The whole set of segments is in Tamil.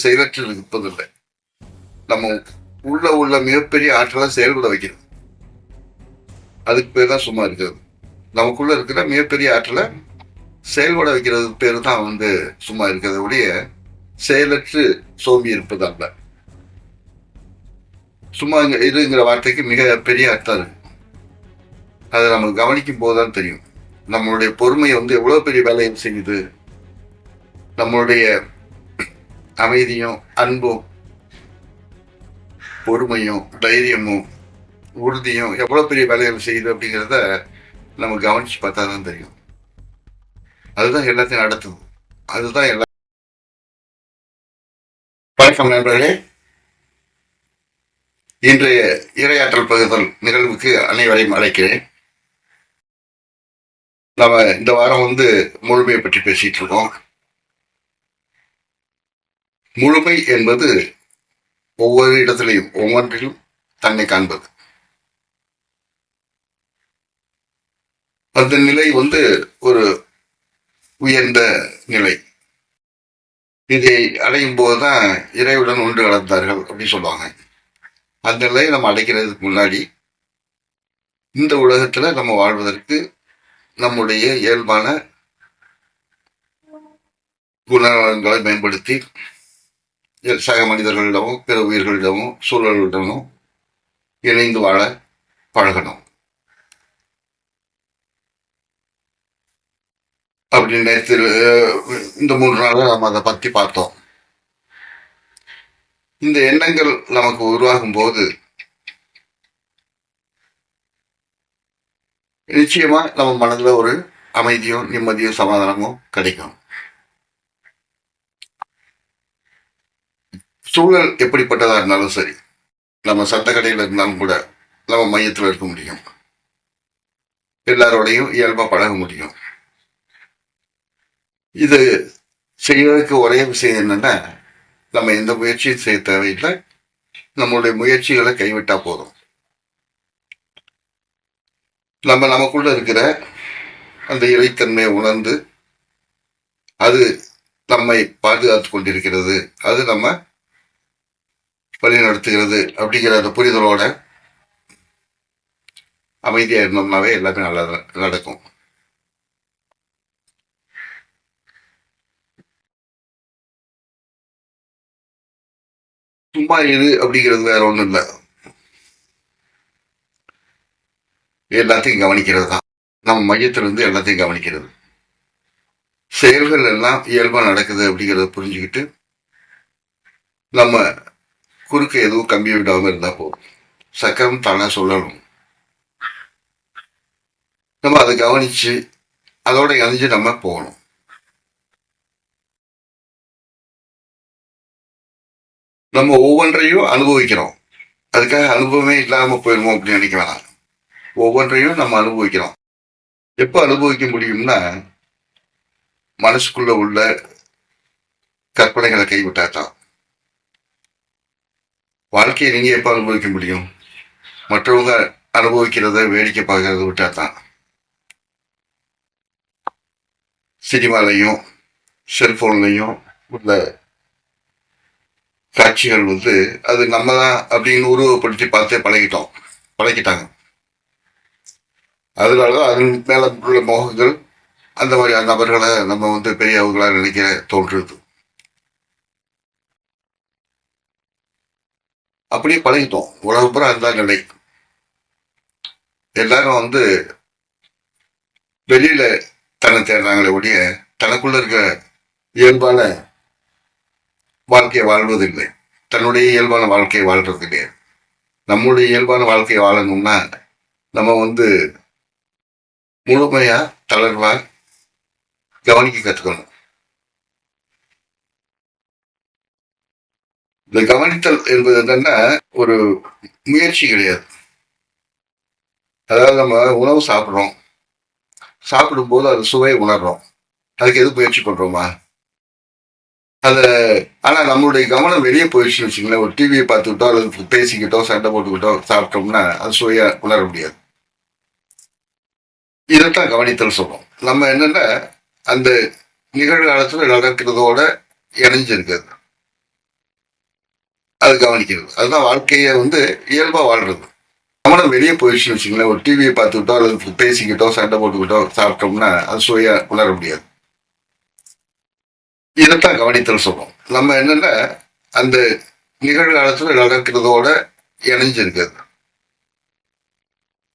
செயலற்று இருப்பதில்லை நம்ம உள்ள உள்ள மிகப்பெரிய ஆற்றலை செயல்பட வைக்கிறது. அதுக்கு பேர் தான் சும்மா இருக்கிறது. நமக்குள்ள இருக்கிற மிகப்பெரிய ஆற்றலை செயல்பட வைக்கிறது பேர் தான் வந்து சும்மா இருக்கிறத ஒழிய செயலற்று சோம்பி இருப்பது அல்ல. சும்மா இங்க- இதுங்கிற வார்த்தைக்கு மிக பெரிய அர்த்தம் இருக்கு அதை நம்ம கவனிக்கும் போதுதான் தெரியும். நம்மளுடைய பொறுமை வந்து எவ்வளவு பெரிய வேலையை செய்யுது. நம்மளுடைய அமைதியும் அன்பும் பொறுமையும் தைரியமும் உறுதியும் எவ்வளவு பெரிய வேலைகள் செய்யுது அப்படிங்கிறத நம்ம கவனிச்சு பார்த்தா தான் தெரியும். அதுதான் எல்லாத்தையும் நடத்தும். அதுதான் எல்லா வணக்கம் நண்பர்களே. இன்றைய இரையாற்றல் பகுதல் நிகழ்வுக்கு அனைவரையும் அழைக்கிறேன். நம்ம இந்த வாரம் வந்து முழுமையை பற்றி பேசிட்டு இருக்கோம். முழுமை என்பது ஒவ்வொரு இடத்திலையும் ஒவ்வொன்றிலும் தன்னை காண்பது. அந்த நிலை வந்து ஒரு உயர்ந்த நிலை. இதை அடையும் போதுதான் இறைவுடன் ஒன்று கலந்தார்கள் அப்படின்னு சொல்லுவாங்க. அந்த நிலையை நம்ம அடைக்கிறதுக்கு முன்னாடி இந்த உலகத்தில் நம்ம வாழ்வதற்கு நம்முடைய இயல்பான குணநலன்களை மேம்படுத்தி சக மனிதர்களிடமும் பிற உயிர்களிடமும் சூழல்களிடமும் இணைந்து வாழ பழகணும். அப்படி நேற்று இந்த மூன்று நாள் நம்ம அதை பற்றி பார்த்தோம். இந்த எண்ணங்கள் நமக்கு உருவாகும் போது நிச்சயமா நம்ம மனதில் ஒரு அமைதியும் நிம்மதியும் சமாதானமும் கிடைக்கும். சூழல் எப்படிப்பட்டதாக இருந்தாலும் சரி நம்ம சட்ட கடையில் இருந்தாலும் கூட நம்ம மையத்தில் இருக்க முடியும். எல்லாரோடையும் இயல்பாக பழக முடியும். இது செய்வதற்கு ஒரே விஷயம் என்னென்னா நம்ம எந்த முயற்சியும் செய்ய தேவையில்லை. நம்மளுடைய முயற்சிகளை கைவிட்டால் போதும். நம்ம நமக்குள்ளே இருக்கிற அந்த இறைத்தன்மையை உணர்ந்து அது நம்மை பாதுகாத்து கொண்டிருக்கிறது. அது நம்ம வழிநடத்துகிறது அப்படிங்கிற அந்த புரிதலோட அமைதியாக இருந்தோம்னாவே எல்லாமே நல்லா நடக்கும். சும்மா இரு அப்படிங்கிறது வேற ஒன்றும் இல்லை. எல்லாத்தையும் கவனிக்கிறது தான். நம்ம மையத்திலிருந்து எல்லாத்தையும் கவனிக்கிறது. செயல்கள் எல்லாம் இயல்பாக நடக்குது அப்படிங்கிறத புரிஞ்சுக்கிட்டு நம்ம குறுக்க எதுவும் கம்பி விடாம இருந்தா போதும். சக்கரம் தானா சொல்லணும் நம்ம அதை கவனிச்சு அதோட இணைஞ்சு நம்ம போகணும். நம்ம ஒவ்வொன்றையும் அனுபவிக்கிறோம். அதுக்காக அனுபவமே இல்லாமல் போயிடுவோம் அப்படின்னு நினைக்க வேணாம். ஒவ்வொன்றையும் நம்ம அனுபவிக்கிறோம். எப்போ அனுபவிக்க முடியும்னா மனசுக்குள்ள உள்ள கற்பனைகளை கைவிட்டா தான். வாழ்க்கையை நீங்கள் எப்போ அனுபவிக்க முடியும்? மற்றவங்க அனுபவிக்கிறத வேடிக்கை பார்க்கறத விட்டா தான் சினிமாலையும் செல்ஃபோன்லையும் உள்ள காட்சிகள் வந்து அது நம்ம தான் அப்படின்னு உருவப்படுத்தி பார்த்தே பழகிட்டோம். பழகிட்டாங்க. அதனால தான் அதன் மேலே உள்ள மோகங்கள் அந்த மாதிரி நபர்களை நம்ம வந்து பெரியவர்களாக நினைக்கிற தோன்றுது. அப்படியே பழகிட்டோம். உலகப்புறம் அதுதான் நிலை. எல்லாரும் வந்து வெளியில தன்னை தேடுறாங்களே ஒழிய தனக்குள்ள இருக்க இயல்பான வாழ்க்கையை வாழ்வதில்லை. தன்னுடைய இயல்பான வாழ்க்கையை வாழ்றது கிடையாது நம்முடைய இயல்பான வாழ்க்கையை வாழணும்னா நம்ம வந்து முழுமையா தளர்வா கவனிக்க கற்றுக்கணும் இந்த கவனித்தல் என்பது என்னன்னா ஒரு முயற்சி கிடையாது. அதாவது நம்ம உணவு சாப்பிட்றோம். சாப்பிடும்போது அது சுவை உணர்றோம். அதுக்கு எது முயற்சி பண்றோமா? அத ஆனா நம்மளுடைய கவனம் வெளியே போயிடுச்சுன்னு வச்சுங்களேன் ஒரு டிவியை பார்த்துக்கிட்டோ அல்லது பேசிக்கிட்டோ சண்டை போட்டுக்கிட்டோ சாப்பிட்டோம்னா அது சுவையா உணர முடியாது. இதைத்தான் கவனித்தல் சொல்றோம். நம்ம என்னன்னா அந்த நிகழ்காலத்தில் நடக்கிறதோட இணைஞ்சிருக்கிறது. அது கவனிக்கிறது. அதுதான் வாழ்க்கையை வந்து இயல்பாக வாழ்றது. நம்மளும் வெளியே போயிடுச்சுன்னு வச்சுங்களேன் ஒரு டிவியை பார்த்துக்கிட்டோ அல்லது பேசிக்கிட்டோ சண்டை போட்டுக்கிட்டோ சாப்பிட்டோம்னா அது சுவையாக உணர முடியாது. இதைத்தான் கவனித்தல் சொல்கிறோம் நம்ம என்னென்னா அந்த நிகழ்காலத்தில் நடக்கிறதோட இணைஞ்சிருக்கிறது.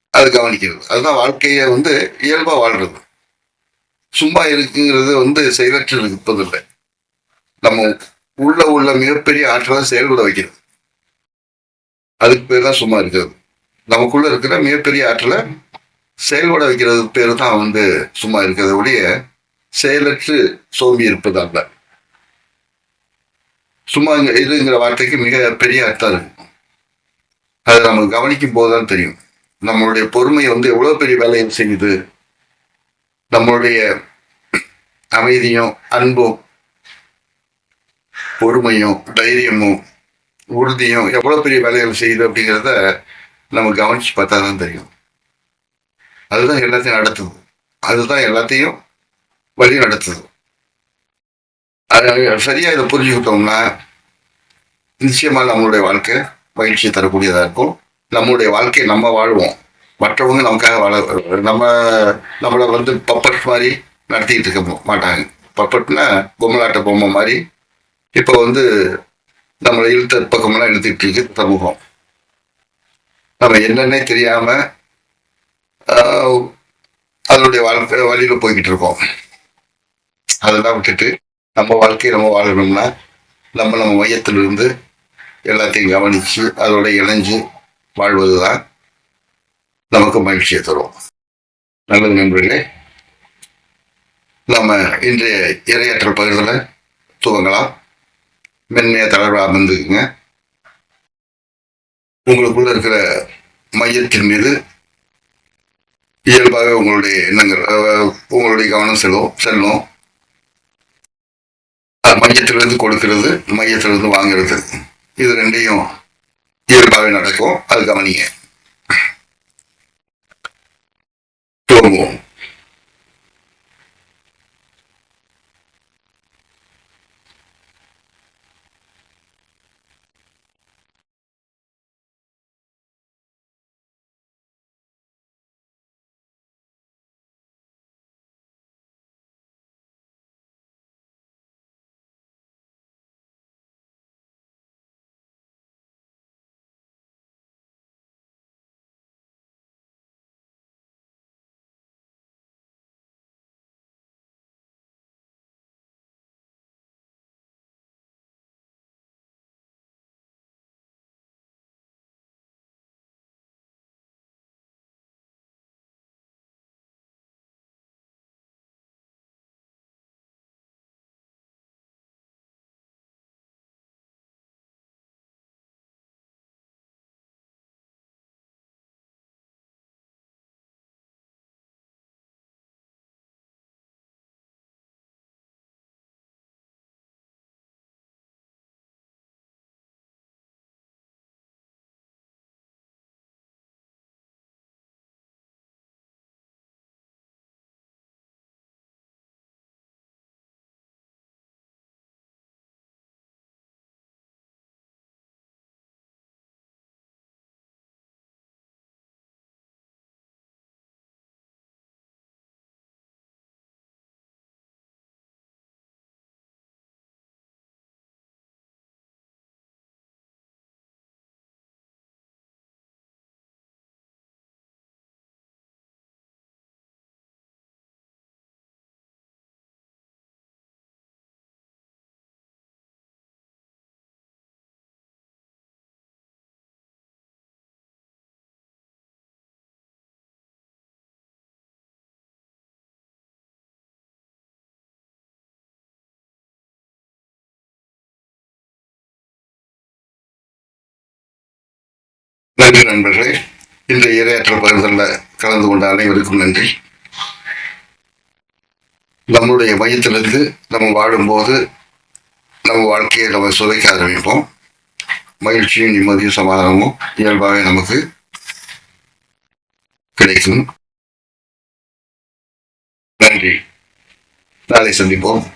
அது கவனிக்கிறது. அதுதான் வாழ்க்கையை வந்து இயல்பாக வாழ்றது. சும்மா இருக்குங்கிறது வந்து செயலற்று இருப்பதில்லை. நம்ம உள்ள உள்ள மிகப்பெரிய ஆற்றலை செயல்பட வைக்கிறது. அதுக்கு பேர் தான் சும்மா இருக்கிறது. நமக்குள்ள இருக்கிற மிகப்பெரிய ஆற்றலை செயல்பட வைக்கிறது பேர் தான் வந்து சும்மா இருக்கிறத ஒழிய செயலற்று சோம்பி இருப்பது அல்ல சும்மா இதுங்கிற வார்த்தைக்கு மிக பெரிய அர்த்தம் இருக்கு. அதை நம்ம கவனிக்கும் போதுதான் தெரியும். நம்மளுடைய பொறுமை வந்து எவ்வளோ பெரிய வேலையை செய்யுது. நம்மளுடைய அமைதியும் அன்பும் பொறுமையும் தைரியமும் உறுதியும் எவ்வளோ பெரிய வேலைகள் செய்யுது அப்படிங்கிறத நம்ம கவனிச்சு பார்த்தா தான் தெரியும். அதுதான் எல்லாத்தையும் நடத்துது. அதுதான் எல்லாத்தையும் வழி நடத்துது. அது சரியாக இதை புரிஞ்சுக்கிட்டோம்னா நிச்சயமாக நம்மளுடைய வாழ்க்கை மகிழ்ச்சி தரக்கூடியதாக இருக்கும். நம்மளுடைய வாழ்க்கையை நம்ம வாழ்வோம். மற்றவங்க நமக்காக வாழ நம்ம நம்மளை வந்து பப்பட் மாதிரி நடத்திக்கிட்டு இருக்க மாட்டாங்க. பப்பட்னா பொம்மலாட்ட பொம்மை மாதிரி இப்போ வந்து நம்மளை இழுத்த பக்கமெல்லாம் இழுத்துக்கிட்டு இருக்கு சமூகம். நம்ம என்னன்னே தெரியாம அதனுடைய வாழ்க்கை வழியில போய்கிட்டு இருக்கோம். அதெல்லாம் விட்டுட்டு நம்ம வாழ்க்கையை நம்ம வாழணும்னா நம்ம நம்ம மையத்திலிருந்து எல்லாத்தையும் கவனித்து அதோட இணைஞ்சு வாழ்வதுதான் நமக்கு மகிழ்ச்சியை தரும். நல்லது நண்பர்களே நம்ம இன்றைய இரையாற்றல் பகிர்தலை துவங்கலாம். மென்மையா தளர்வாக அமர்ந்துக்குங்க உங்களுக்குள்ள இருக்கிற மையத்தின் மீது இயல்பாக உங்களுடைய எண்ணங்கள் உங்களுடைய கவனம் செல்லும் செல்லும். மையத்திலிருந்து கொடுக்கிறது மையத்திலிருந்து வாங்குறது. இது ரெண்டையும் இயல்பாகவே நடக்கும். அது கவனிங்க. தோங்குவோம். நன்றி நண்பர்களே. இந்த இரையாற்றல் பகிர்தலில் கலந்து கொண்ட அனைவருக்கும் நன்றி. நம்மளுடைய மையத்திலிருந்து நம்ம வாழும்போது நம்ம வாழ்க்கையை நம்ம சுவைக்க ஆரம்பிப்போம். மகிழ்ச்சியும் நிம்மதியும் சமாதானமும் இயல்பாகவே நமக்கு கிடைக்கும். நன்றி. நாளை சந்திப்போம்.